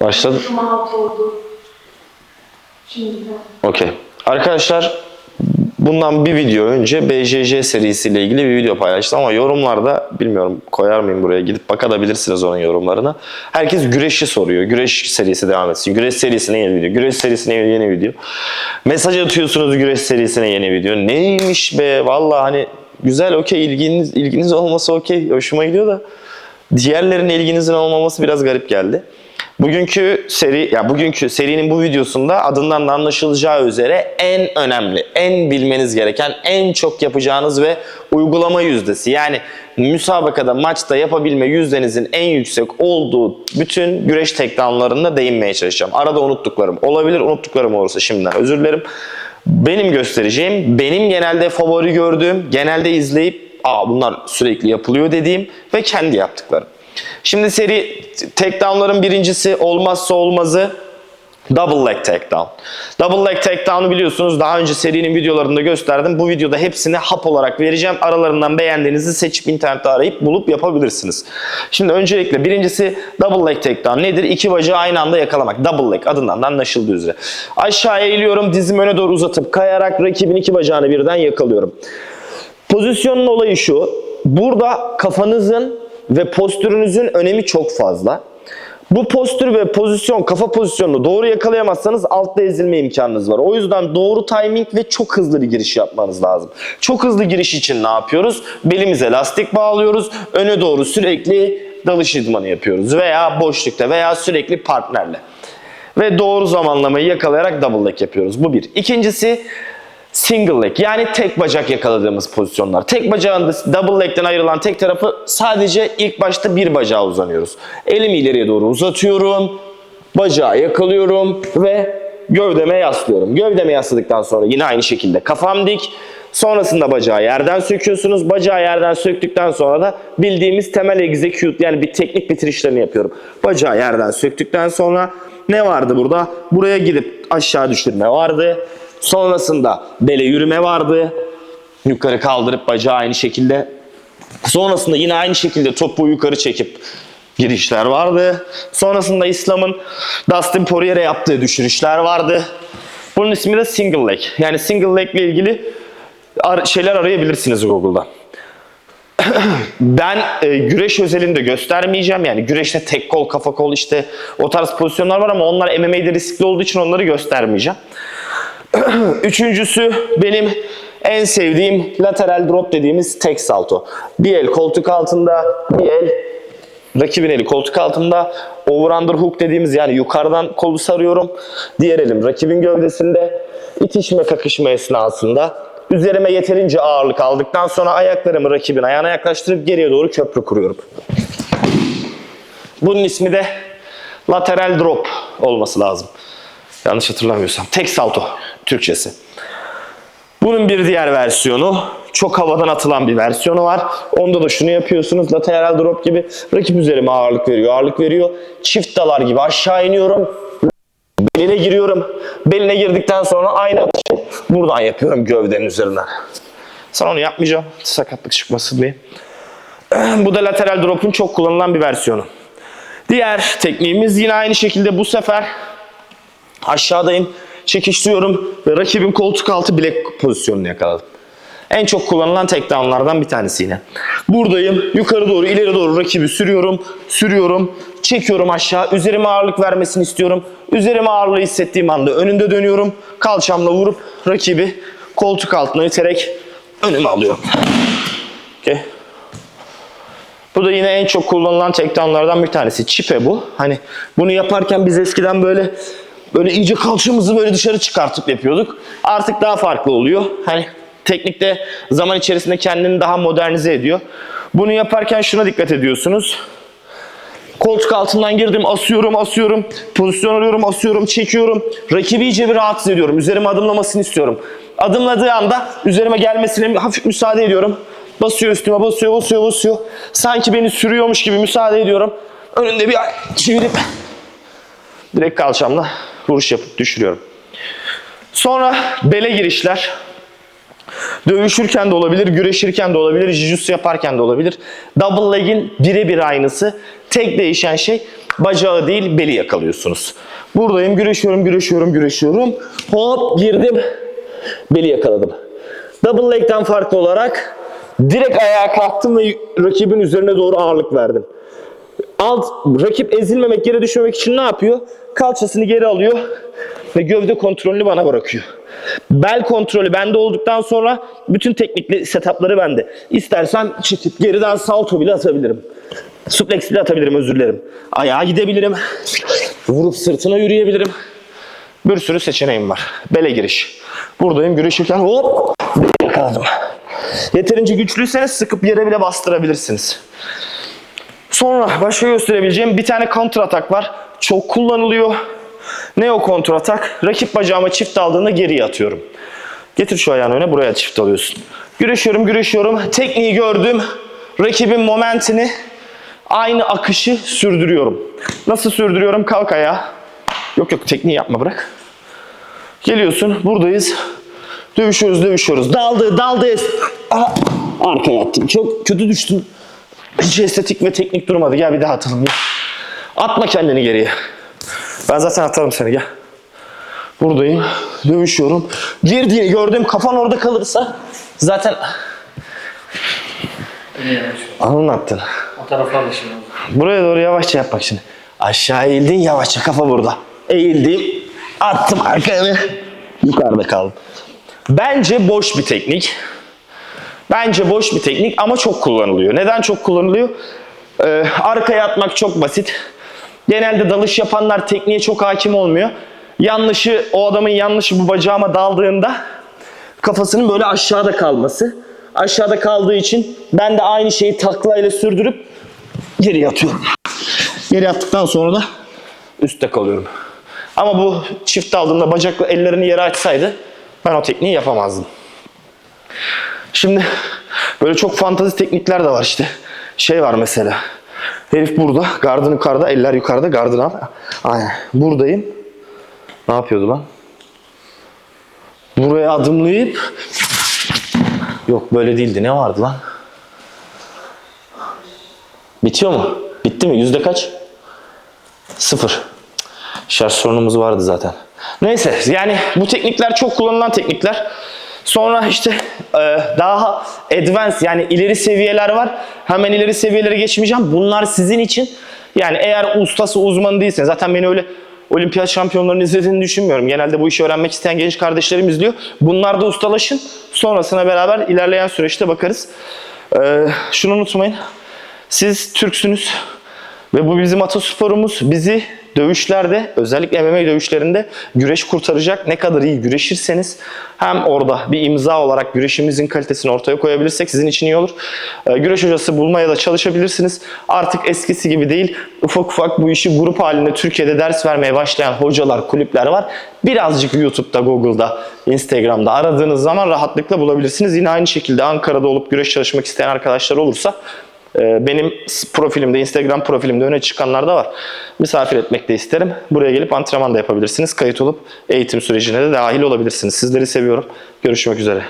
Başladı. Okey. Arkadaşlar bundan bir video önce BJJ serisiyle ilgili bir video paylaştım ama yorumlarda bilmiyorum koyar mıyım buraya gidip bakabilirsiniz onun yorumlarına. Herkes güreşi soruyor. Güreş serisi devam etsin. Güreş serisine yeni video. Güreş serisine yeni video. Mesaj atıyorsunuz güreş serisine yeni video. Neymiş be vallahi hani güzel okey ilginiz ilginiz olması okey hoşuma gidiyor da diğerlerine ilginizin olmaması biraz garip geldi. Bugünkü seri, ya bugünkü serinin bu videosunda adından da anlaşılacağı üzere en önemli, en bilmeniz gereken, en çok yapacağınız ve uygulama yüzdesi. Yani müsabakada, maçta yapabilme yüzdenizin en yüksek olduğu bütün güreş takedownlarına değinmeye çalışacağım. Arada unuttuklarım olabilir, unuttuklarım olursa şimdiden özür dilerim. Benim göstereceğim, benim genelde favori gördüğüm, genelde izleyip Aa bunlar sürekli yapılıyor dediğim ve kendi yaptıklarım. Şimdi seri takedownların birincisi olmazsa olmazı double leg takedown. Double leg takedown'u biliyorsunuz daha önce serinin videolarında gösterdim. Bu videoda hepsini hap olarak vereceğim. Aralarından beğendiğinizi seçip internette arayıp bulup yapabilirsiniz. Şimdi öncelikle birincisi double leg takedown nedir? İki bacağı aynı anda yakalamak. Double leg adından da anlaşıldığı üzere. Aşağıya eğiliyorum dizimi öne doğru uzatıp kayarak rakibin iki bacağını birden yakalıyorum. Pozisyonun olayı şu. Burada kafanızın ve postürünüzün önemi çok fazla. Bu postür ve pozisyon, kafa pozisyonunu doğru yakalayamazsanız altta ezilme imkanınız var. O yüzden doğru timing ve çok hızlı bir giriş yapmanız lazım. Çok hızlı giriş için ne yapıyoruz? Belimize lastik bağlıyoruz. Öne doğru sürekli dalış idmanı yapıyoruz. Veya boşlukta veya sürekli partnerle. Ve doğru zamanlamayı yakalayarak double leg yapıyoruz. Bu bir. İkincisi single leg yani tek bacak yakaladığımız pozisyonlar. Tek bacağın double leg'den ayrılan tek tarafı sadece ilk başta bir bacağa uzanıyoruz. Elimi ileriye doğru uzatıyorum. Bacağı yakalıyorum ve gövdeme yaslıyorum. Gövdeme yasladıktan sonra yine aynı şekilde kafam dik. Sonrasında bacağı yerden söküyorsunuz. Bacağı yerden söktükten sonra da bildiğimiz temel execute yani bir teknik bitirişlerini yapıyorum. Bacağı yerden söktükten sonra ne vardı burada? Buraya gidip aşağı düşürme vardı. Sonrasında bele yürüme vardı. Yukarı kaldırıp bacağı aynı şekilde. Sonrasında yine aynı şekilde topu yukarı çekip girişler vardı. Sonrasında İslam'ın Dustin Poirier'e yaptığı düşürüşler vardı. Bunun ismi de single leg. Yani single leg ile ilgili ar- şeyler arayabilirsiniz Google'da. ben e, güreş özelinde göstermeyeceğim. Yani güreşte tek kol, kafa kol işte o tarz pozisyonlar var ama onlar MMA'de riskli olduğu için onları göstermeyeceğim. Üçüncüsü benim en sevdiğim lateral drop dediğimiz tek salto. Bir el koltuk altında, bir el rakibin eli koltuk altında. Over under hook dediğimiz yani yukarıdan kolu sarıyorum. Diğer elim rakibin gövdesinde. itişme kakışma esnasında üzerime yeterince ağırlık aldıktan sonra ayaklarımı rakibin ayağına yaklaştırıp geriye doğru köprü kuruyorum. Bunun ismi de lateral drop olması lazım. Yanlış hatırlamıyorsam. Tek salto Türkçesi. Bunun bir diğer versiyonu çok havadan atılan bir versiyonu var. Onda da şunu yapıyorsunuz. Lateral drop gibi rakip üzerime ağırlık veriyor. Ağırlık veriyor. Çift dalar gibi aşağı iniyorum. Beline giriyorum. Beline girdikten sonra aynı atışı buradan yapıyorum gövdenin üzerinden. Sonra onu yapmayacağım. Sakatlık çıkmasın diye. Bu da lateral drop'un çok kullanılan bir versiyonu. Diğer tekniğimiz yine aynı şekilde bu sefer aşağıdayım. Çekiştiriyorum ve rakibin koltuk altı bilek pozisyonunu yakaladım. En çok kullanılan takedownlardan bir tanesi yine. Buradayım. Yukarı doğru, ileri doğru rakibi sürüyorum. Sürüyorum. Çekiyorum aşağı. Üzerime ağırlık vermesini istiyorum. Üzerime ağırlığı hissettiğim anda önünde dönüyorum. Kalçamla vurup rakibi koltuk altına iterek önüme alıyorum. Okay. Bu da yine en çok kullanılan takedownlardan bir tanesi. Çipe bu. Hani bunu yaparken biz eskiden böyle böyle iyice kalçamızı böyle dışarı çıkartıp yapıyorduk. Artık daha farklı oluyor. Hani teknikte zaman içerisinde kendini daha modernize ediyor. Bunu yaparken şuna dikkat ediyorsunuz. Koltuk altından girdim, asıyorum, asıyorum. Pozisyon alıyorum, asıyorum, çekiyorum. Rakibi iyice bir rahatsız ediyorum. Üzerime adımlamasını istiyorum. Adımladığı anda üzerime gelmesine hafif müsaade ediyorum. Basıyor üstüme, basıyor, basıyor, basıyor. Sanki beni sürüyormuş gibi müsaade ediyorum. Önünde bir çevirip direkt kalçamla vuruş yapıp düşürüyorum. Sonra bele girişler. Dövüşürken de olabilir, güreşirken de olabilir, jiu-jitsu yaparken de olabilir. Double leg'in birebir aynısı. Tek değişen şey bacağı değil beli yakalıyorsunuz. Buradayım güreşiyorum güreşiyorum güreşiyorum. Hop girdim. Beli yakaladım. Double leg'den farklı olarak direkt ayağa kalktım ve rakibin üzerine doğru ağırlık verdim. Alt, rakip ezilmemek, yere düşmemek için ne yapıyor? Kalçasını geri alıyor ve gövde kontrolünü bana bırakıyor. Bel kontrolü bende olduktan sonra bütün teknikli setupları bende. İstersen çekip geriden salto bile atabilirim. Suplex bile atabilirim özür dilerim. Ayağa gidebilirim. Vurup sırtına yürüyebilirim. Bir sürü seçeneğim var. Bele giriş. Buradayım güreşirken hop yakaladım. Yeterince güçlüyseniz sıkıp yere bile bastırabilirsiniz. Sonra başka gösterebileceğim bir tane counter atak var. Çok kullanılıyor. Ne o counter atak? Rakip bacağıma çift aldığında geriye atıyorum. Getir şu ayağını öne buraya çift alıyorsun. Güreşiyorum güreşiyorum. Tekniği gördüm. Rakibin momentini aynı akışı sürdürüyorum. Nasıl sürdürüyorum? Kalk ayağa. Yok yok tekniği yapma bırak. Geliyorsun buradayız. Dövüşüyoruz dövüşüyoruz. Daldı daldı. Aha, arkaya attım. Çok kötü düştüm. Hiç estetik ve teknik durmadı. Gel bir daha atalım. Gel. Atma kendini geriye. Ben zaten atarım seni gel. Buradayım. Dövüşüyorum. Girdiğini gördüm. Kafan orada kalırsa zaten anın attın. O tarafa alışın. Buraya doğru yavaşça yap bak şimdi. Aşağı eğildin yavaşça kafa burada. Eğildim. Attım arkaya. Yukarıda kaldım. Bence boş bir teknik. Bence boş bir teknik ama çok kullanılıyor. Neden çok kullanılıyor? Ee, arkaya atmak çok basit. Genelde dalış yapanlar tekniğe çok hakim olmuyor. Yanlışı, o adamın yanlışı bu bacağıma daldığında kafasının böyle aşağıda kalması. Aşağıda kaldığı için ben de aynı şeyi taklayla sürdürüp geri atıyorum. Geri attıktan sonra da üstte kalıyorum. Ama bu çift aldığında bacakla ellerini yere açsaydı ben o tekniği yapamazdım. Şimdi böyle çok fantazi teknikler de var işte. Şey var mesela. Herif burada, gardın yukarıda, eller yukarıda, gardın al. Aynen. Buradayım. Ne yapıyordu lan? Buraya adımlayıp Yok böyle değildi. Ne vardı lan? Bitiyor mu? Bitti mi? Yüzde kaç? Sıfır. Şarj sorunumuz vardı zaten. Neyse yani bu teknikler çok kullanılan teknikler. Sonra işte e, daha advanced yani ileri seviyeler var. Hemen ileri seviyelere geçmeyeceğim. Bunlar sizin için. Yani eğer ustası uzmanı değilseniz zaten beni öyle olimpiyat şampiyonlarını izlediğini düşünmüyorum. Genelde bu işi öğrenmek isteyen genç kardeşlerim izliyor. Bunlar da ustalaşın. Sonrasına beraber ilerleyen süreçte bakarız. E, şunu unutmayın. Siz Türksünüz ve bu bizim atasporumuz. Bizi dövüşlerde özellikle MMA dövüşlerinde güreş kurtaracak. Ne kadar iyi güreşirseniz hem orada bir imza olarak güreşimizin kalitesini ortaya koyabilirsek sizin için iyi olur. Ee, güreş hocası bulmaya da çalışabilirsiniz. Artık eskisi gibi değil. Ufak ufak bu işi grup halinde Türkiye'de ders vermeye başlayan hocalar, kulüpler var. Birazcık YouTube'da, Google'da, Instagram'da aradığınız zaman rahatlıkla bulabilirsiniz. Yine aynı şekilde Ankara'da olup güreş çalışmak isteyen arkadaşlar olursa benim profilimde, Instagram profilimde öne çıkanlar da var. Misafir etmek de isterim. Buraya gelip antrenman da yapabilirsiniz. Kayıt olup eğitim sürecine de dahil olabilirsiniz. Sizleri seviyorum. Görüşmek üzere.